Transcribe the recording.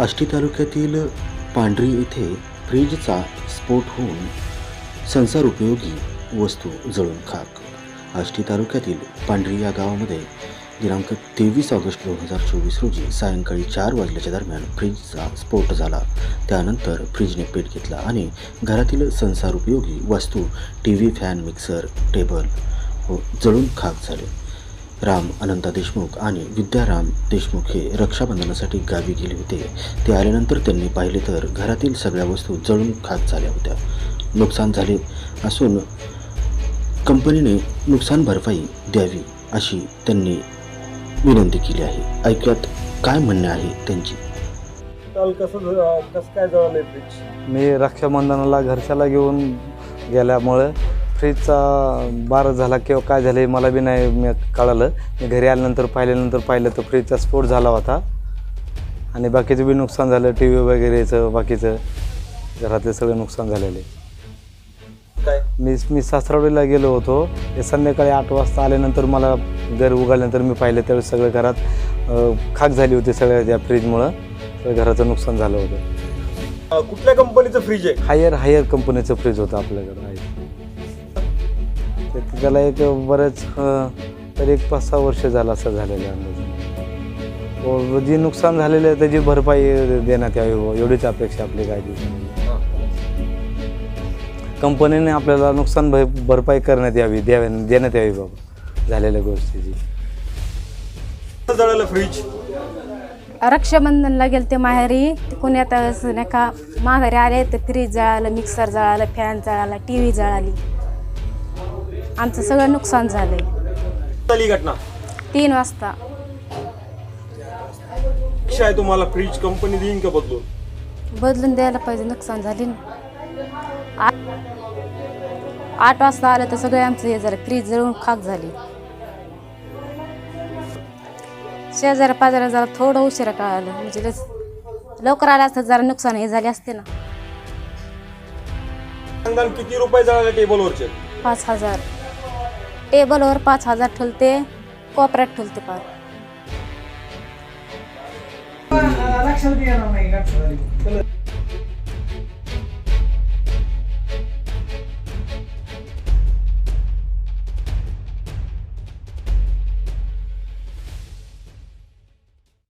आष्टी तालुक्यातील पांढरी इथे फ्रीजचा स्फोट होऊन संसार उपयोगी वस्तू जळून खाक. आष्टी तालुक्यातील पांढरी या गावामध्ये दिनांक तेवीस ऑगस्ट दोन हजार चोवीस रोजी सायंकाळी चार वाजल्याच्या दरम्यान फ्रीजचा स्फोट झाला. त्यानंतर फ्रीजने पेट घेतला आणि घरातील संसार उपयोगी वस्तू T V fan mixer table व जळून खाक झाले. राम अनंता देशमुख आणि विद्याराम देशमुख हे रक्षाबंधनासाठी गावी गेले होते. ते आल्यानंतर त्यांनी पाहिले तर घरातील सगळ्या वस्तू जळून खाक झाल्या होत्या. नुकसान झाले असून कंपनीने नुकसान भरपाई द्यावी अशी त्यांनी विनंती केली आहे. ऐक्यात काय म्हणणे आहे त्यांची? काल कसं काय मी रक्षाबंधनाला घरच्याला घेऊन गेल्यामुळं फ्रीजचा बार झाला किंवा काय झालं हे मला बी नाही मी कळालं. मी घरी आल्यानंतर पाहिल्यानंतर पाहिलं तर फ्रीजचा स्फोट झाला होता. आणि बाकीचं बी नुकसान झालं टी व्ही वगैरेचं बाकीचं. घरातलं सगळं नुकसान झालेलं. आहे काय? मी मी सासरवडीला गेलो होतो. ते संध्याकाळी आठ वाजता आल्यानंतर मला घर उघडल्यानंतर मी पाहिलं त्यावेळेस सगळं घरात खाक झाली होती सगळ्या त्या फ्रीजमुळं. सगळं घराचं नुकसान झालं होतं. कुठल्या कंपनीचं फ्रीज आहे? हायर हायर कंपनीचं फ्रीज होतं आपल्याकडं. आहे. ते त्याला एक बरेच तरी एक पाच सहा वर्ष झालं असं झालेलं अंदाजे. जे नुकसान झालेलं आहे त्याची भरपाई देण्यात यावी एवढीच अपेक्षा आपली काय कंपनीने आपल्याला नुकसान भर भरपाई करण्यात यावी द्यावी देण्यात यावी बाबा झालेल्या गोष्टीची. फ्रीज रक्षाबंधनला गेले ते माहेरी तिकून येता वेळेस नाही का माघारी आले तर फ्रीज जळालं मिक्सर जळालं फॅन जळाला टी व्ही जळाली. आमचं सगळं नुकसान झालंय. झाली घटना? तीन वाजता. आहे तुम्हाला फ्रीज कंपनी देईन का बदलून? बदलून द्यायला पाहिजे नुकसान झाली ना. आठ आठ वाजता आलं तर सगळे आमचं हे झालं फ्रीज जळून खाक झाली. शेजारा पाजारा जरा थोडं उशिरा कळालं म्हणजे लस- लवकर आलं असतं जरा नुकसान हे झाले असते ना. किती रुपये जळाले टेबलवरचे? पाच हजार. टेबलवर पाच हजार ठेवते कोपऱ्यात ठेवते पार. लक्षात येणार नाही